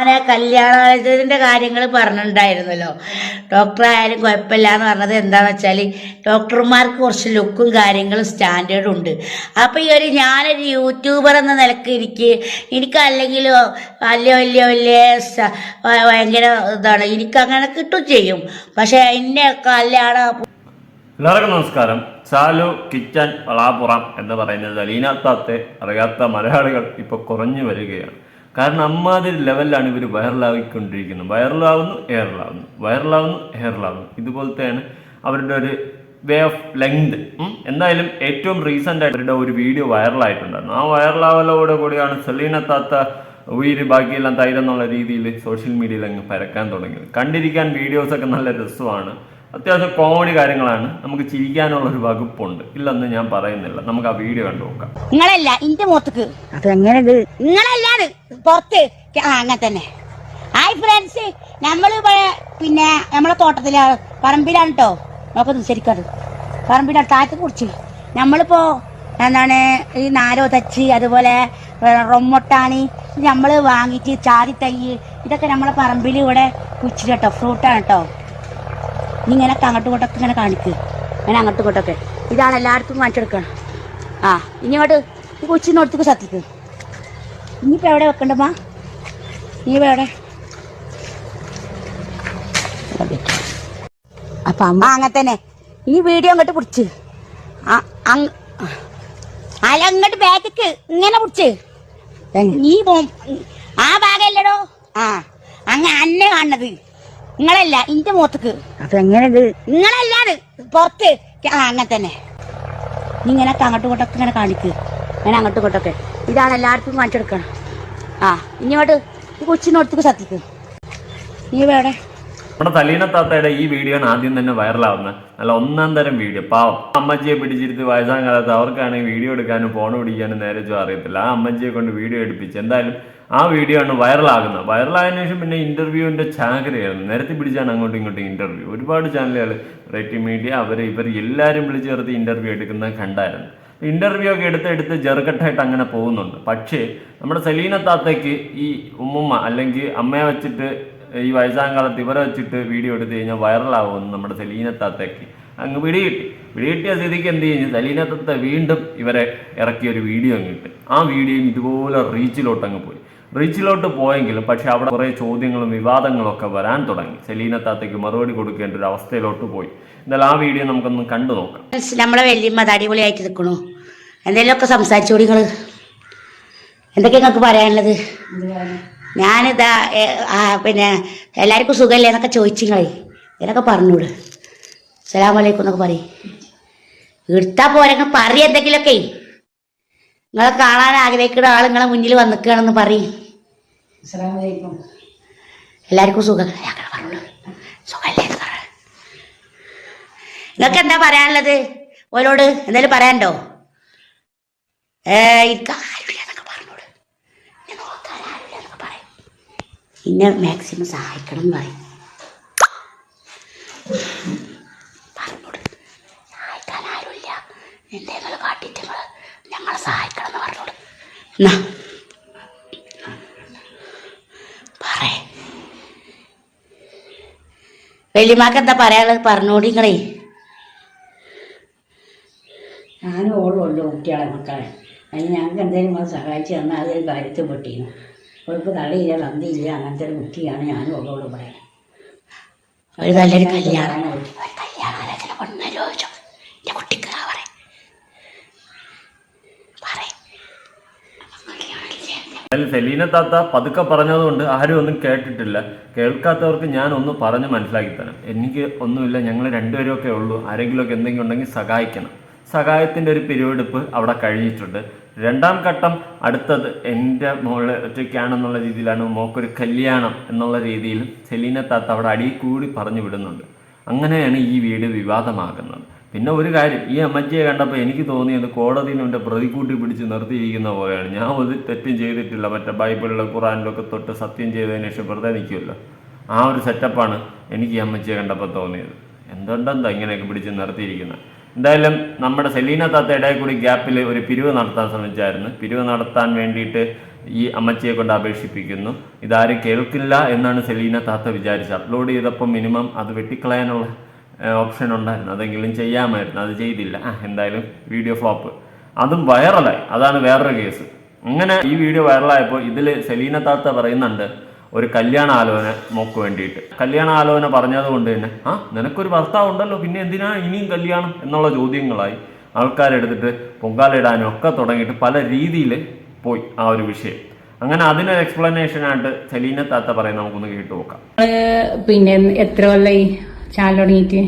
ഞാൻ ആ കല്യാണത്തിന്റെ കാര്യങ്ങൾ പറഞ്ഞിട്ടുണ്ടായിരുന്നല്ലോ ഡോക്ടർ ആയാലും കുഴപ്പമില്ല എന്ന് പറഞ്ഞത് എന്താണെന്ന് വെച്ചാൽ ഡോക്ടർമാർക്ക് കുറച്ച് ലുക്കും കാര്യങ്ങളും സ്റ്റാൻഡേർഡും ഉണ്ട് അപ്പോൾ ഈ ഒരു ഞാനൊരു യൂട്യൂബർ എന്ന നിലയ്ക്ക് എനിക്ക് എനിക്കല്ലെങ്കിലും വലിയ വലിയ വലിയ ഭയങ്കര ഇതാണ്. എനിക്കങ്ങനെ കിട്ടും ചെയ്യും. പക്ഷേ എന്നെ കല്യാണം എല്ലാവർക്കും നമസ്കാരം. ചാലു കിച്ചൻ വളാപ്പുറം എന്ന് പറയുന്നത് അലീനാത്താത്തെ അറിയാത്ത മലയാളികൾ ഇപ്പോൾ കുറഞ്ഞു വരികയാണ്. കാരണം അമ്മാതിരി ലെവലിലാണ് ഇവർ വൈറലായിക്കൊണ്ടിരിക്കുന്നത് വൈറലാവുന്നു എയറിലാവുന്നു വൈറലാവുന്നു എയറിലാവുന്നു ഇതുപോലത്തെയാണ് അവരുടെ ഒരു വേ ഓഫ് ലെങ്ത് എന്തായാലും ഏറ്റവും റീസെന്റ് ആയിട്ട് ഒരു വീഡിയോ വൈറലായിട്ടുണ്ടായിരുന്നു ആ വൈറലാവലോടെ കൂടിയാണ് സെലീന താത്ത ഉയിര് ബാക്കിയെല്ലാം തൈരെന്നുള്ള രീതിയിൽ സോഷ്യൽ മീഡിയയിൽ അങ്ങ് പരക്കാൻ തുടങ്ങിയത്. കണ്ടിരിക്കാൻ വീഡിയോസൊക്കെ നല്ല രസമാണ്. അത്യാവശ്യം കോമഡി കാര്യങ്ങളാണ്. നമുക്ക് ചിരിക്കാനുള്ള ഒരു വകുപ്പുണ്ട്. ഇല്ലെന്ന് ഞാൻ പറയുന്നില്ല. നമുക്ക് ആ വീഡിയോ കണ്ടു നോക്കാം. നിങ്ങളല്ല എന്റെ മുഖത്തേക്ക്. അതെങ്ങനെ നിങ്ങളല്ലാതെ പുറത്ത് അങ്ങനെ തന്നെ. ഹായ് ഫ്രണ്ട്സ് നമ്മൾ പിന്നെ നമ്മളെ തോട്ടത്തിലാണ് പറമ്പിലാണ് കേട്ടോ നോക്കുന്നു ശരിക്കാണ് പറമ്പിലാണ് താഴത്തെ കുറിച്ച് നമ്മളിപ്പോ എന്താണ് ഈ നാരോ തച്ച് അതുപോലെ റൊമ്മൊട്ടാണി. നമ്മൾ വാങ്ങിച്ച് ചാരി തൈ ഇതൊക്കെ നമ്മളെ പറമ്പിൽ ഇവിടെ കുച്ചിട്ടോ ഫ്രൂട്ടാണ് കേട്ടോ നീ ഇങ്ങനെ അങ്ങോട്ടും ഇങ്ങോട്ടൊക്കെ ഇങ്ങനെ കാണിക്ക്. ഇങ്ങനെ അങ്ങോട്ടും ഇങ്ങോട്ടൊക്കെ ഇതാണ് എല്ലായിടത്തും കാണിച്ചെടുക്കണം. ആ ഇനി അങ്ങോട്ട് ഈ കൊച്ചിനോടത്തേക്ക് സത്തിക്ക് ഇനിയിപ്പോ എവിടെ വെക്കണ്ടമ്മ നീ എവിടെ? അപ്പൊ അമ്മ അങ്ങനെ തന്നെ. ഈ വീഡിയോ അങ്ങോട്ട് പിടിച്ച്. അല്ല അങ്ങോട്ട് ബാക്കിക്ക് ഇങ്ങനെ പിടിച്ച്. നീ പോ ആ ഭാഗമല്ലടോ ആ അങ്ങ അന്നെ കാണുന്നത്. നിങ്ങളല്ല ഇന്റെ മുഖത്തേക്ക് അതെങ്ങനെ നിങ്ങളല്ലാതെ പുറത്ത്. ആ അങ്ങനെ തന്നെ. നീ ഇങ്ങനെ അങ്ങോട്ടും ഇങ്ങോട്ടൊക്കെ ഇങ്ങനെ കാണിക്ക്. ഞാൻ അങ്ങോട്ടും ഇങ്ങോട്ടൊക്കെ. ഇതാണ് എല്ലാവർക്കും കാണിച്ചെടുക്കണം ആ ഇങ്ങോട്ട് ഈ കൊച്ചിനോടത്തേക്ക് സത്തിക്ക് നീ വേടെ നമ്മുടെ തലീന താത്തയുടെ ഈ വീഡിയോ ആണ് ആദ്യം തന്നെ വൈറലാവുന്നത് നല്ല ഒന്നാം തരം വീഡിയോ പാവം. അമ്മച്ചിയെ പിടിച്ചിരുത്ത് വയസ്സാം കാലത്ത് അവർക്കാണെങ്കിൽ വീഡിയോ എടുക്കാനും ഫോൺ പിടിക്കാനും നേരെ ചോ അറിയത്തില്ല. ആ അമ്മച്ചിയെ കൊണ്ട് വീഡിയോ എടുപ്പിച്ച്. എന്തായാലും ആ വീഡിയോ ആണ് വൈറലാകുന്നത് വൈറലായതിനു ശേഷം പിന്നെ ഇന്റർവ്യൂവിന്റെ ചാകരയായിരുന്നു. നേരത്തെ പിടിച്ചാണ് അങ്ങോട്ടും ഇങ്ങോട്ടും ഇന്റർവ്യൂ ഒരുപാട് ചാനലുകൾ റേറ്റിംഗ് മീഡിയ അവർ ഇവർ എല്ലാവരും വിളിച്ച് ചേർത്ത് ഇന്റർവ്യൂ എടുക്കുന്നത് കണ്ടായിരുന്നു. ഇന്റർവ്യൂ ഒക്കെ എടുത്ത് എടുത്ത് ജെറുകട്ടായിട്ട് അങ്ങനെ പോകുന്നുണ്ട്. പക്ഷേ നമ്മുടെ സെലീന താത്തയ്ക്ക് ഈ ഉമ്മമ്മ അല്ലെങ്കിൽ അമ്മയെ വെച്ചിട്ട് ഈ വയസ്സാം കാലത്ത് ഇവരെ വെച്ചിട്ട് വീഡിയോ എടുത്തു കഴിഞ്ഞാൽ വൈറലാവുമെന്ന് നമ്മുടെ സെലീന താത്തയ്ക്ക് അങ്ങ് പിടികിട്ടി. പിടികിട്ടിയ സ്ഥിതിക്ക് എന്ത് കഴിഞ്ഞു സലീന താത്ത വീണ്ടും ഇവരെ ഇറക്കിയ ഒരു വീഡിയോ അങ്ങ് ഇട്ട്. ആ വീഡിയോയും ഇതുപോലെ റീച്ചിലോട്ട് അങ്ങ് പോയി. റീച്ചിലോട്ട് പോയെങ്കിലും പക്ഷെ അവിടെ കുറേ ചോദ്യങ്ങളും വിവാദങ്ങളും ഒക്കെ വരാൻ തുടങ്ങി. സെലീന താത്തയ്ക്ക് മറുപടി കൊടുക്കേണ്ട ഒരു അവസ്ഥയിലോട്ട് പോയി. എന്നാൽ ആ വീഡിയോ നമുക്കൊന്ന് കണ്ടു നോക്കാം. നമ്മളെ വലിയ അത് അടിപൊളിയായിട്ട് നിൽക്കണു? എന്തെങ്കിലുമൊക്കെ സംസാരിച്ചോടി നിങ്ങൾ? എന്തൊക്കെ നിങ്ങൾക്ക് പറയാനുള്ളത്? ഞാനിതാ പിന്നെ എല്ലാവർക്കും സുഖമല്ലേ എന്നൊക്കെ ചോദിച്ചിങ്ങളെ എന്നൊക്കെ പറഞ്ഞൂട് സലാമലൈക്കും എന്നൊക്കെ പറയും. എടുത്താ പോരെ പറയും എന്തെങ്കിലുമൊക്കെ. നിങ്ങളെ കാണാൻ ആഗ്രഹിക്കുന്ന ആൾ നിങ്ങളെ മുന്നിൽ വന്നിക്കുകയാണെന്ന് പറയും. എല്ലാവർക്കും സുഖം. സുഖമല്ലേ നിങ്ങൾക്ക് എന്താ പറയാനുള്ളത്? ഓരോട് എന്തായാലും പറയാനുണ്ടോ? ഏ എനിക്ക് ആരുമില്ല എന്നൊക്കെ പറഞ്ഞോട്. എന്നെ നോക്കാൻ ആരുമില്ല എന്നൊക്കെ പറയും. എന്നെ മാക്സിമം സഹായിക്കണം എന്ന് പറയും. പറഞ്ഞോട്. സഹായിക്കാൻ ആരുമില്ല. എന്തെങ്കിലും കാട്ടിയിട്ട് നിങ്ങൾ ഞങ്ങളെ സഹായിക്കണം എന്ന് പറഞ്ഞോളൂ. എന്നാ പറയേ. വലിയമാക്ക് എന്താ പറയാനുള്ളത്? പറഞ്ഞോടി നിങ്ങളേ ഞാനും ഓളും ഉണ്ട് കുട്ടികളെ മക്കളെ. അതിന് ഞങ്ങൾക്ക് എന്തെങ്കിലും അത് സഹായിച്ചു തന്നാൽ അതൊരു കാര്യത്തിൽ പെട്ടിരുന്നു. അവൾക്ക് തലയില്ല തന്തിയില്ല അങ്ങനത്തെ ഒരു കുട്ടിയാണ് ഞാനും ഓളോട് പറയുന്നത് ഒരു നല്ലൊരു കല്യാണം ഒരു കല്യാണാലോചന കൊണ്ടു ചോദിച്ചോ എന്റെ കുട്ടിക്ക് ആ പറയും പറയും അതിൽ സെലീന താത്ത പതുക്കെ പറഞ്ഞതുകൊണ്ട് ആരും ഒന്നും കേട്ടിട്ടില്ല. കേൾക്കാത്തവർക്ക് ഞാൻ ഒന്ന് പറഞ്ഞ് മനസ്സിലാക്കി തരാം. എനിക്ക് ഒന്നുമില്ല ഞങ്ങൾ രണ്ടുപേരും ഒക്കെ ഉള്ളൂ. ആരെങ്കിലുമൊക്കെ എന്തെങ്കിലും ഉണ്ടെങ്കിൽ സഹായിക്കണം. സഹായത്തിന്റെ ഒരു പിരിവെടുപ്പ് അവിടെ കഴിഞ്ഞിട്ടുണ്ട്. രണ്ടാം ഘട്ടം അടുത്തത് എന്റെ മോൾ ഒറ്റയ്ക്കാണെന്നുള്ള രീതിയിലാണ് മോക്കൊരു കല്യാണം എന്നുള്ള രീതിയിൽ സെലീന താത്ത അവിടെ അടിയിൽ കൂടി പറഞ്ഞു വിടുന്നുണ്ട്. അങ്ങനെയാണ് ഈ വീട് വിവാദമാകുന്നത്. പിന്നെ ഒരു കാര്യം ഈ അമ്മച്ചിയെ കണ്ടപ്പോൾ എനിക്ക് തോന്നിയത് കോടതിയിൽ എന്റെ പ്രതിക്കൂട്ടി പിടിച്ച് നിർത്തിയിരിക്കുന്ന പോലെയാണ്. ഞാൻ ഒരു തെറ്റും ചെയ്തിട്ടില്ല. മറ്റേ ബൈബിളിലെ ഖുറാനിലൊക്കെ തൊട്ട് സത്യം ചെയ്തതിന് ശേഷം വെറുതെ നിൽക്കുമല്ലോ ആ ഒരു സെറ്റപ്പാണ് എനിക്ക് ഈ അമ്മച്ചിയെ കണ്ടപ്പോൾ തോന്നിയത്. എന്തുണ്ടെന്താ ഇങ്ങനെയൊക്കെ പിടിച്ച് നിർത്തിയിരിക്കുന്നത് എന്തായാലും നമ്മുടെ സെലീന താത്ത ഇടയിൽ കൂടി ഗ്യാപ്പിൽ ഒരു പിരിവ് നടത്താൻ ശ്രമിച്ചായിരുന്നു. പിരിവ് നടത്താൻ വേണ്ടിയിട്ട് ഈ അമ്മച്ചിയെ കൊണ്ട് അപേക്ഷിപ്പിക്കുന്നു. ഇതാരും കേൾക്കില്ല എന്നാണ് സെലീന താത്ത വിചാരിച്ചത്. അപ്ലോഡ് ചെയ്തപ്പോൾ മിനിമം അത് വെട്ടിക്കളയാനുള്ള ഓപ്ഷൻ ഉണ്ടായിരുന്നു. അതെങ്കിലും ചെയ്യാമായിരുന്നു. അത് ചെയ്തില്ല. എന്തായാലും വീഡിയോ ഫ്ലോപ്പ് അതും വൈറലായി അതാണ് വേറൊരു കേസ് അങ്ങനെ ഈ വീഡിയോ വൈറലായപ്പോൾ ഇതിൽ സെലീന താത്ത പറയുന്നുണ്ട് ഒരു കല്യാണ ആലോചന മോക്ക് വേണ്ടിയിട്ട്. കല്യാണ ആലോചന പറഞ്ഞത് കൊണ്ട് തന്നെ ആ നിനക്കൊരു ഭർത്താവ് ഉണ്ടല്ലോ. പിന്നെ എന്തിനാ ഇനിയും കല്യാണം? എന്നുള്ള ചോദ്യങ്ങളായി ആൾക്കാരെടുത്തിട്ട് പൊങ്കാലിടാനും ഒക്കെ തുടങ്ങിയിട്ട് പല രീതിയിൽ പോയി ആ ഒരു വിഷയം. അങ്ങനെ അതിനൊരു എക്സ്പ്ലനേഷൻ ആയിട്ട് സെലീന താത്ത പറയുന്നത് നമുക്കൊന്ന് കേട്ടു നോക്കാം. പിന്നെ എത്ര കൊല്ലായി? ചാനൽ തുടങ്ങിയിട്ട്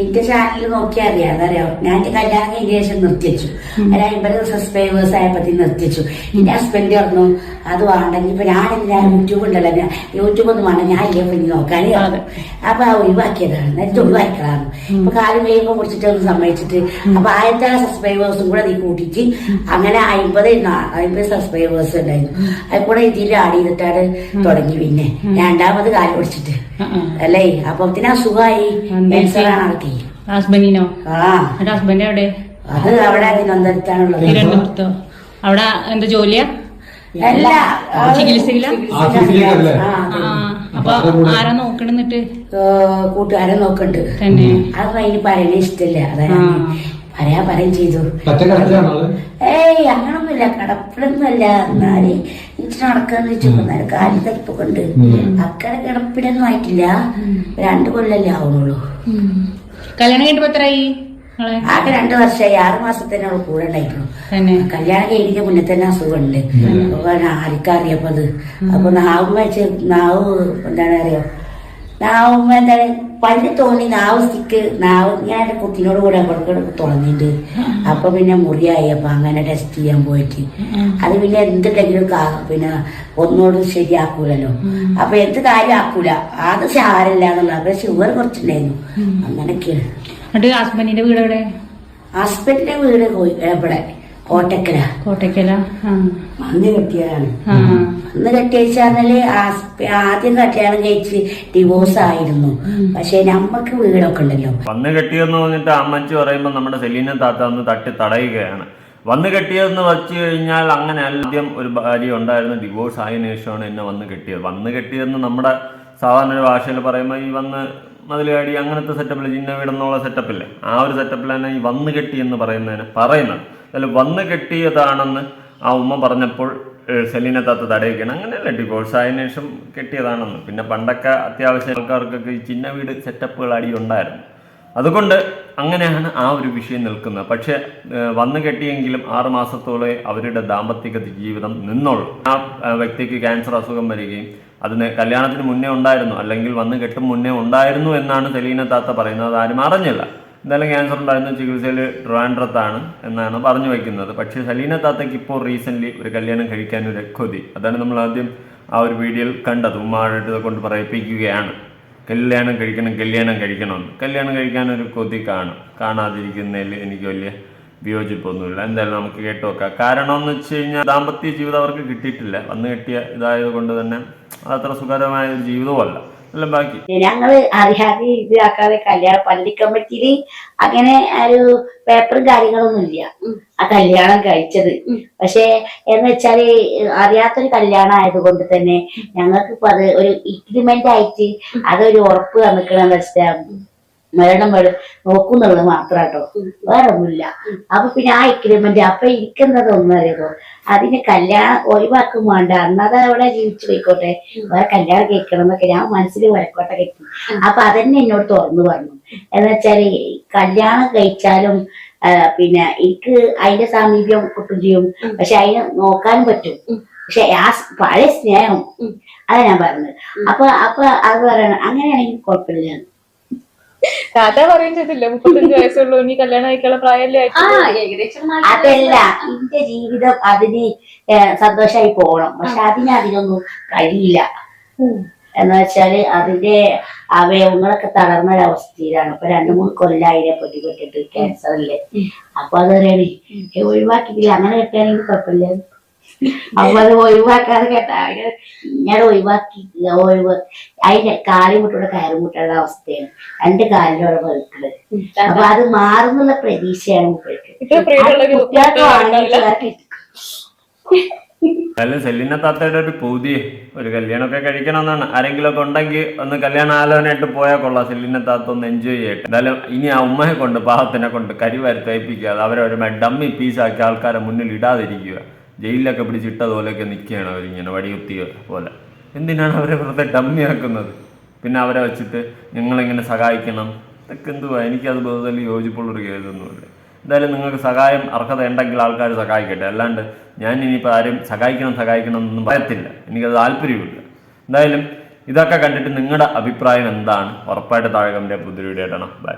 എന്റെ ചാനൽ നോക്കിയാൽ അറിയാം അതറിയോ ഞാൻ എന്റെ കല്യാണം കഴിഞ്ഞ ശേഷം നിർത്തിച്ചു ഒരു അമ്പത് സബ്സ്ക്രൈബേഴ്സ് ആയപ്പത്തി നിർത്തിച്ചു എന്റെ ഹസ്ബൻഡ് പറഞ്ഞു അത് വേണ്ടെങ്കിൽ ഇപ്പൊ ഞാൻ യൂട്യൂബ് ഉണ്ടല്ലോ ഞാൻ യൂട്യൂബ് ഒന്നും വേണ്ട. ഞാൻ ഇല്ലേ പിന്നെ നോക്കാൻ അപ്പൊ ആ ഒഴിവാക്കിയതാണ്. എന്നിട്ട് ഒഴിവാക്കിയതാണ്. ഇപ്പൊ കാലം കൈയൊക്കെ കുടിച്ചിട്ട് ഒന്ന് സമ്മതിച്ചിട്ട്. അപ്പൊ ആദ്യത്തെ സബ്സ്ക്രൈബേഴ്സും കൂടെ നീ കൂട്ടിയിട്ട് അങ്ങനെ അമ്പത് അമ്പത് സബ്സ്ക്രൈബേഴ്സ് ഉണ്ടായിരുന്നു. അത് കൂടെ ഇതിൽ ആഡ് ചെയ്തിട്ടാണ് തുടങ്ങി പിന്നെ. രണ്ടാമത് കാലം പിടിച്ചിട്ട്. അല്ലേ? അപ്പൊ പിന്നെ അസുഖമായി ക്യാൻസറാണ് ആൾക്ക് ഹസ്ബൻഡിനോ ആ. എന്റെ ഹസ്ബൻഡ് എവിടെ അത് അവിടെ തിരുവനന്തപുരത്താണുള്ളത് തിരുവനന്തപുരത്തോ അവിടെ എന്താ ജോലിയാ? അല്ല. ചികിത്സയില? ആഫീസിലേക്കല്ലേ? ആ, ആ അപ്പൊ ആരാ നോക്കണെന്നിട്ട് കൂട്ടുകാരെ നോക്കണ്ട്. തന്നെ. അത് അതിന് പറയണ ഇഷ്ടല്ല അതാണ് പറയാ പറയും ചെയ്തു. കിടക്കുകയാണോ ആൾ? ഏയ് അങ്ങനൊന്നുമില്ല. കടപ്പിടൊന്നുമല്ല എന്നാൽ എനിക്ക് നടക്കാന്ന് വെച്ചാൽ കാലി തരിപ്പൊക്കെ ഉണ്ട്. അക്കടെ കിടപ്പിടൊന്നും ആയിട്ടില്ല. രണ്ടു കൊല്ലല്ലേ ആവുന്നുള്ളൂ. കല്യാണം കഴിഞ്ഞിട്ട് എത്രയായി ആകെ രണ്ടു വർഷമായി ആറു മാസത്തിന് അവൾ കൂടെ ഉണ്ടായിരുന്നു തന്നെ. കല്യാണം കഴിഞ്ഞ മുന്നേ തന്നെ അസുഖമുണ്ട്. അപ്പൊ ആർക്കറിയപ്പോ അത് അപ്പൊ നാവുമ്മ വെച്ച് നാവ് എന്താണ് അറിയോ? നാവുമ്മ എന്താണ് പല്ല് തോന്നി നാവ് സ്റ്റിക്ക് നാവ് ഞാൻ എന്റെ കുട്ടിനോട് കൂടെ കൊടുക്കണം തുറന്നിട്ട് അപ്പൊ പിന്നെ മുറിയായി. അപ്പൊ അങ്ങനെ ടെസ്റ്റ് ചെയ്യാൻ പോയിട്ട്. അത് പിന്നെ എന്തുണ്ടെങ്കിലും പിന്നെ ഒന്നോട് ശരിയാക്കൂലല്ലോ. അപ്പൊ എന്ത് കാര്യം ആക്കൂല. അത് സാരല്ല എന്നുള്ള അപ്പൊ ഷുഗർ കുറച്ചുണ്ടായിരുന്നു അങ്ങനെയൊക്കെയാണ്. ഹസ്ബൻഡിന്റെ വീട് എവിടെ? ഹസ്ബൻഡിന്റെ വീട് പോയി ഇവിടെ കോട്ടക്കല. കോട്ടക്കല അന്ന് കെട്ടിയതാണ്. അന്ന് കെട്ടിയച്ചാൽ ആദ്യം കല്യാണം കഴിച്ച് ഡിവോഴ്സ് ആയിരുന്നു. പക്ഷെ നമ്മക്ക് വീടൊക്കെ ഉണ്ടല്ലോ. വന്ന് കെട്ടിയെന്ന് പറഞ്ഞിട്ട് അമ്മച്ചി പറയുമ്പോൾ നമ്മുടെ സെലീന താത്ത ഒന്ന് തട്ടി തടയുകയാണ്. വന്ന് കെട്ടിയതെന്ന് വച്ചു കഴിഞ്ഞാൽ അങ്ങനെ ആദ്യം ഒരു ഭാര്യ ഉണ്ടായിരുന്നു. ഡിവോഴ്സ് ആയതിനു ശേഷമാണ് എന്നെ വന്ന് കെട്ടിയത്. വന്ന് കെട്ടിയതെന്ന് നമ്മുടെ സാധാരണ ഒരു ഭാഷയിൽ പറയുമ്പോൾ ഈ വന്ന് മതിലുകാടി അങ്ങനത്തെ സെറ്റപ്പിൽ ചിന്ന വീടെന്നുള്ള സെറ്റപ്പില്ല ആ ഒരു സെറ്റപ്പിലാണ് ഈ വന്ന് കെട്ടി എന്ന് പറയുന്നതിന് പറയുന്നത്. അതിൽ വന്ന് കെട്ടിയതാണെന്ന് ആ ഉമ്മ പറഞ്ഞപ്പോൾ സെലീന താത്ത തടയിക്കണം അങ്ങനെയല്ല ഡിവോഴ്സ് ആയതിനു ശേഷം കെട്ടിയതാണെന്ന്. പിന്നെ പണ്ടൊക്കെ അത്യാവശ്യം ആൾക്കാർക്കൊക്കെ ഈ ചിന്ന വീട് സെറ്റപ്പുകൾ അടി ഉണ്ടായിരുന്നു. അതുകൊണ്ട് അങ്ങനെയാണ് ആ ഒരു വിഷയം നിൽക്കുന്നത്. പക്ഷേ വന്ന് കെട്ടിയെങ്കിലും ആറ് മാസത്തോളം അവരുടെ ദാമ്പത്യ ജീവിതം നിന്നുള്ളൂ ആ വ്യക്തിക്ക് ക്യാൻസർ അസുഖം വരികയും അതിന് കല്യാണത്തിന് മുന്നേ ഉണ്ടായിരുന്നു. അല്ലെങ്കിൽ വന്ന് കെട്ടും മുന്നേ ഉണ്ടായിരുന്നു എന്നാണ് സെലീന താത്ത പറയുന്നത്. അത് ആരും അറിഞ്ഞില്ല. എന്തായാലും ക്യാൻസർ ഉണ്ടായിരുന്ന. ചികിത്സയിൽ ട്രിവാൻഡ്രത്താണ് എന്നാണ് പറഞ്ഞു വയ്ക്കുന്നത് പക്ഷേ സലീന താത്തയ്ക്ക് ഇപ്പോൾ റീസെന്റ്ലി ഒരു കല്യാണം കഴിക്കാൻ ഒരു കൊതി. അതാണ് നമ്മൾ ആദ്യം ആ ഒരു വീഡിയോയിൽ കണ്ടത്. ഉമ്മായിട്ട് കൊണ്ട് പറയിപ്പിക്കുകയാണ്. കല്യാണം കഴിക്കണം കല്യാണം കഴിക്കണം കല്യാണം കഴിക്കാൻ ഒരു കൊതി കാണും. കാണാതിരിക്കുന്നതിൽ എനിക്ക് വലിയ വിയോജിപ്പൊന്നുമില്ല. എന്തായാലും നമുക്ക് കേട്ട് നോക്കാം. കാരണം എന്ന് വെച്ച് കഴിഞ്ഞാൽ ദാമ്പത്യ ജീവിതം അവർക്ക് കിട്ടിയിട്ടില്ല. വന്ന് കിട്ടിയ ഇതായത് കൊണ്ട് തന്നെ അതത്ര സുഖകരമായ ഒരു ജീവിതവുമല്ല. എല്ലാം ബാക്കി. ഞങ്ങൾ അറിയാതെ ഇതാക്കാതെ കല്യാണ പള്ളി കമ്മിറ്റിയിൽ അങ്ങനെ ഒരു പേപ്പറും കാര്യങ്ങളൊന്നും ഇല്ല. ആ കല്യാണം കഴിച്ചത്. പക്ഷെ എന്ന് വെച്ചാൽ അറിയാത്തൊരു കല്യാണം ആയതുകൊണ്ട് തന്നെ ഞങ്ങൾക്ക് ഇപ്പൊ അത് ഒരു ഇഗ്രിമെന്റ് ആയിട്ട് അതൊരു ഉറപ്പ് തന്നിക്കണെന്ന് വെച്ചാൽ മരണം വരെ നോക്കുന്നുള്ളത് മാത്രാട്ടോ. വേറെ ഒന്നുമില്ല അപ്പൊ പിന്നെ ആ എഗ്രിമെന്റ് അപ്പൊ ഇരിക്കുന്നത് ഒന്നും അറിയോ അതിന് കല്യാണം ഒഴിവാക്കും വേണ്ട. അന്നത് അവിടെ ജീവിച്ചു പോയിക്കോട്ടെ. വേറെ കല്യാണം കേൾക്കണം എന്നൊക്കെ ഞാൻ മനസ്സിൽ വരക്കോട്ടെ കെട്ടി അപ്പൊ അതന്നെ എന്നോട് തുറന്നു പറഞ്ഞു. എന്ന് വെച്ചാൽ കല്യാണം കഴിച്ചാലും പിന്നെ എനിക്ക് അതിന്റെ സാമീപ്യം കിട്ടും ചെയ്യും. പക്ഷെ അതിനെ നോക്കാനും പറ്റും. പക്ഷെ ആ പഴയ സ്നേഹം അതാ ഞാൻ പറഞ്ഞത്. അപ്പൊ അപ്പൊ അത് പറയണം. അങ്ങനെയാണെങ്കിൽ കുഴപ്പമില്ല. താത്ത പറയും ചെയ്തില്ല മുപ്പത്തഞ്ച് വയസ്സുള്ളൂ ഇനി കല്യാണം കഴിക്കാനുള്ള പ്രായമല്ലേ. അതല്ല എന്റെ ജീവിതം അതിന് സന്തോഷമായി പോകണം. പക്ഷെ അതിന് അതിനൊന്നും കഴിയില്ല. എന്ന് വെച്ചാൽ അതിന്റെ അവയവങ്ങളൊക്കെ തളർന്ന ഒരവസ്ഥയിലാണ് ഇപ്പൊ രണ്ടു മൂന്ന് കൊല്ലായിരം പൊട്ടിപ്പെട്ടിട്ട് ക്യാൻസർ അല്ലേ? അപ്പൊ അത് പറയണേ "ഏ, ഒഴിവാക്കിയില്ല അങ്ങനെ കിട്ടുകയാണെങ്കിൽ കുഴപ്പമില്ല. അപ്പൊ അത് ഒഴിവാക്കാതെ കേട്ടാ. ഇങ്ങനെ ഒഴിവാക്കി ഒഴിവ് അതിന്റെ കാലി മുട്ടോടെ കയറി മുട്ടുള്ള അവസ്ഥയാണ്. രണ്ട് കാലിലൂടെ വെളുക്കൾ അപ്പൊ അത് മാറുന്നുള്ള പ്രതീക്ഷയാണ് മുപ്പേക്ക്. എന്തായാലും സെല്ലിന താത്തയുടെ ഒരു പൂതി ഒരു കല്യാണമൊക്കെ കഴിക്കണമെന്നാണ്. ആരെങ്കിലും ഒക്കെ ഉണ്ടെങ്കിൽ ഒന്ന് കല്യാണ ആലോചനയായിട്ട് പോയാൽ കൊള്ളാം. സെല്ലിന താത്ത ഒന്ന് എൻജോയ് ചെയ്യട്ടെ. എന്തായാലും ഇനി ആ ഉമ്മയെ കൊണ്ട് പാവത്തിനെ കൊണ്ട് കരിവാരി അത് അവരെ ഒരു ഡമ്മി പീസാക്കി ആൾക്കാരെ മുന്നിൽ ഇടാതിരിക്കുക. ജയിലിലൊക്കെ പിടിച്ചിട്ടതുപോലെയൊക്കെ നിൽക്കുകയാണ് അവരിങ്ങനെ വടിയുത്തിയ പോലെ. എന്തിനാണ് അവരെ വെറുതെ ഡമ്മിയാക്കുന്നത് പിന്നെ അവരെ വെച്ചിട്ട് നിങ്ങളിങ്ങനെ സഹായിക്കണം? ഇതൊക്കെ എന്തുവാ? എനിക്കത് ബഹുതൽ യോജിപ്പുള്ളൊരു കേസൊന്നുമില്ല എന്തായാലും നിങ്ങൾക്ക് സഹായം അർഹത ഉണ്ടെങ്കിൽ ആൾക്കാർ സഹായിക്കട്ടെ. അല്ലാണ്ട് ഞാൻ ഇനിയിപ്പോൾ ആരും സഹായിക്കണം സഹായിക്കണം എന്നൊന്നും പറയത്തില്ല. എനിക്കത് താല്പര്യമില്ല എന്തായാലും ഇതൊക്കെ കണ്ടിട്ട് നിങ്ങളുടെ അഭിപ്രായം എന്താണ്? ഉറപ്പായിട്ട് താഴെ കമ്പിന്റെ പുതിയ ഇടണം. ബൈ